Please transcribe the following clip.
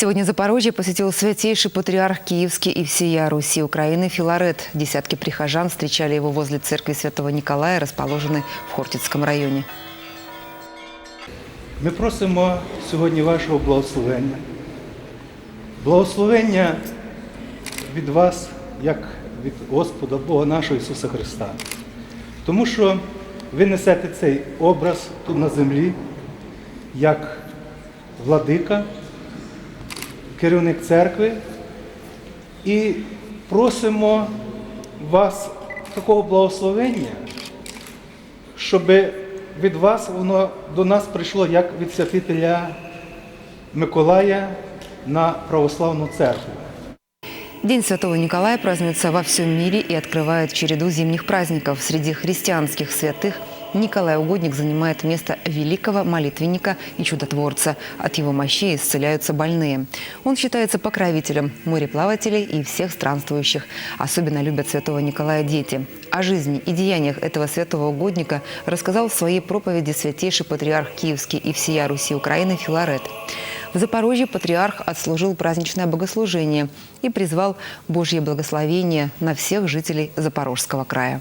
Сегодня Запорожье посетил святейший патриарх Киевский и всея Руси Украины Филарет. Десятки прихожан встречали его возле церкви святого Николая, расположенной в Хортицком районе. Ми просимо сьогодні вашого благословення. Благословення від вас, як від Господа Бога нашого Ісуса Христа. Тому що ви несете цей образ тут на землі, як владика, керівник церкви, і просимо вас такого благословення, щоб від вас воно до нас прийшло як від святителя Миколая на православну церкву. День Святого Николая празднуется во всем мире и открывает череду зимних праздников. Среди христианских святых Николай Угодник занимает место великого молитвенника и чудотворца. От его мощей исцеляются больные. Он считается покровителем мореплавателей и всех странствующих. Особенно любят святого Николая дети. О жизни и деяниях этого святого угодника рассказал в своей проповеди святейший патриарх Киевский и всея Руси Украины Филарет. В Запорожье патриарх отслужил праздничное богослужение и призвал Божье благословение на всех жителей Запорожского края.